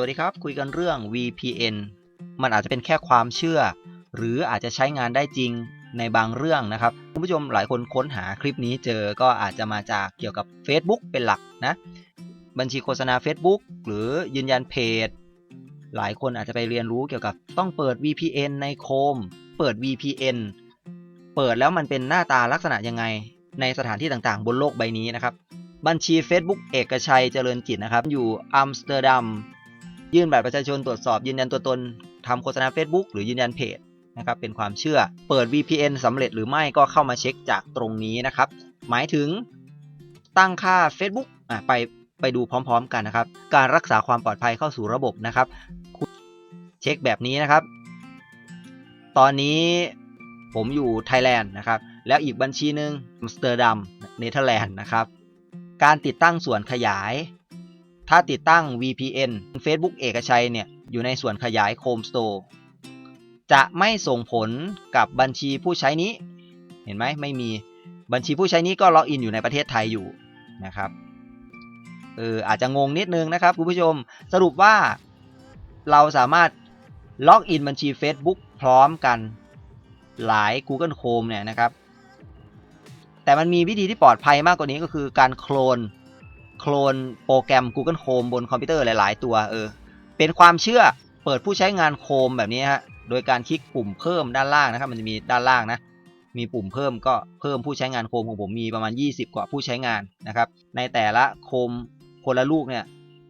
วัสดีครับ คุยกันเรื่อง VPN มันอาจจะเป็นแค่ความเชื่อ หรืออาจจะใช้งานได้จริงในบางเรื่องนะครับคุณผู้ชมหลายคนค้นหาคลิปนี้เจอก็อาจจะมาจากเกี่ยวกับ Facebook เป็นหลักนะ บัญชีโฆษณา Facebook หรือยืนยันเพจ หลายคนอาจจะไปเรียนรู้เกี่ยวกับต้องเปิด VPN ในโคม เปิด VPN เปิดแล้วมันเป็นหน้าตาลักษณะยังไง ในสถานที่ต่างๆ บนโลกใบนี้นะครับ บัญชี Facebook เอกชัยเจริญจิตนะครับ อยู่อัมสเตอร์ดัม ยื่นบัตรประชาชนตรวจสอบยืนยันตัวตนทำโฆษณา Facebook หรือยืนยันเพจนะครับเป็นความเชื่อเปิด VPN สำเร็จหรือไม่ก็เข้ามาเช็คจากตรงนี้นะครับ หมายถึงตั้งค่า Facebook อะไปไปดูพร้อมๆกันนะครับ การรักษาความปลอดภัยเข้าสู่ระบบนะครับคุณเช็คแบบนี้นะครับ ตอนนี้ผมอยู่ไทยแลนด์นะครับ แล้วอีกบัญชีหนึ่งอัมสเตอร์ดัมเนเธอร์แลนด์นะครับ การติดตั้งส่วนขยาย ถ้าติดตั้ง VPN Facebook เอกชัยเนี่ยอยู่ในส่วนขยาย Chrome Store จะไม่ส่งผลกับบัญชีผู้ใช้นี้ เห็นไหมไม่มีบัญชีผู้ใช้นี้ก็ล็อกอินอยู่ในประเทศไทยอยู่นะครับเอออาจจะงงนิดนึงนะครับคุณผู้ชมสรุปว่าเราสามารถล็อกอินบัญชี Facebook พร้อมกันหลาย Google Chrome เนี่ยนะครับ แต่มันมีวิธีที่ปลอดภัยมากกว่านี้ก็คือการโคลน โคลนโปรแกรม Google Chrome บนคอมพิวเตอร์หลาย ๆ ตัวเออ เป็นความเชื่อเปิดผู้ใช้งาน Chrome แบบนี้ฮะ โดยการคลิกปุ่มเพิ่มด้านล่างนะครับ มันจะมีด้านล่างนะ มีปุ่มเพิ่มก็เพิ่มผู้ใช้งาน Chrome ของผมมีประมาณ 20 กว่าผู้ใช้งานนะครับ ในแต่ละ Chrome คนละลูกเนี่ย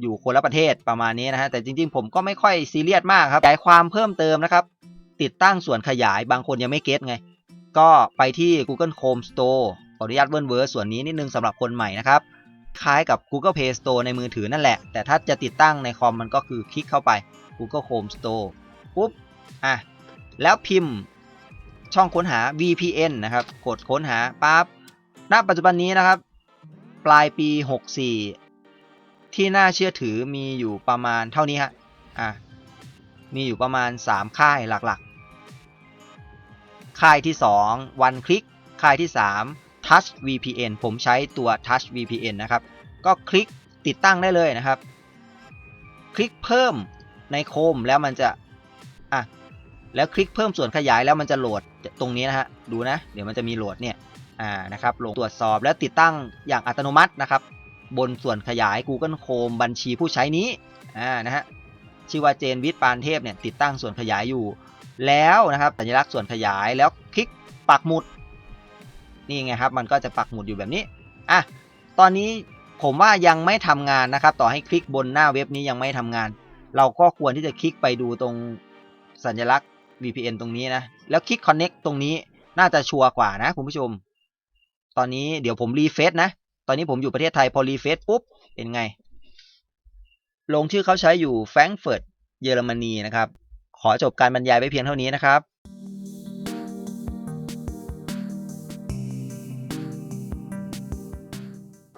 อยู่คนละประเทศประมาณนี้นะฮะ แต่จริง ๆ ผมก็ไม่ค่อยซีเรียสมากครับขยายความเพิ่มเติมนะครับ ติดตั้งส่วนขยายบางคนยังไม่เก็ตไง ก็ไปที่ Google Chrome Store ขออนุญาตเวิร์นเวิร์ส่วนนี้นิดนึงสำหรับคนใหม่นะครับ คล้ายกับ Google Play Store ในมือถือนั่นแหละ แต่ถ้าจะติดตั้งในคอมมันก็คือคลิกเข้าไป Google Chrome Store ปุ๊บ อะ แล้วพิมพ์ช่องค้นหา VPN นะครับ กดค้นหาปั๊บ ณ ปัจจุบันนี้นะครับ ปลายปี 64 ที่น่าเชื่อถือมีอยู่ประมาณเท่านี้ฮะ อะ มีอยู่ประมาณ 3 ค่ายหลักๆ ค่ายที่2วันคลิกค่ายที่ 3 Touch VPN ผมใช้ตัว Touch VPN นะครับ ก็คลิกติดตั้งได้เลยนะครับ คลิกเพิ่มในโคมแล้วมันจะอะแล้วคลิกเพิ่มส่วนขยายแล้วมันจะโหลดตรงนี้นะฮะดูนะ เดี๋ยวมันจะมีโหลดเนี่ยอ่านะครับลงตรวจสอบแล้วติดตั้งอย่างอัตโนมัตินะครับ บนส่วนขยาย Google Chrome บัญชีผู้ใช้นี้อ่านะฮะชื่อว่าเจนวิทย์ปานเทพเนี่ยติดตั้งส่วนขยายอยู่ แล้วนะครับสัญลักษณ์ส่วนขยายแล้วคลิกปักหมุดนี่ไงครับมันก็จะปักหมุดอยู่แบบนี้อะตอนนี้ ผมว่ายังไม่ทำงานนะครับ ต่อให้คลิกบนหน้าเว็บนี้ยังไม่ทำงาน เราก็ควรที่จะคลิกไปดูตรงสัญลักษณ์ VPN ตรงนี้นะ แล้วคลิก Connect ตรงนี้น่าจะชัวร์กว่านะคุณผู้ชม ตอนนี้เดี๋ยวผมรีเฟซนะ ตอนนี้ผมอยู่ประเทศไทยพอรีเฟซปุ๊บ เป็นไง ลงชื่อเขาใช้อยู่แฟรงก์เฟิร์ตเยอรมนีนะครับ ขอจบการบรรยายไว้เพียงเท่านี้นะครับ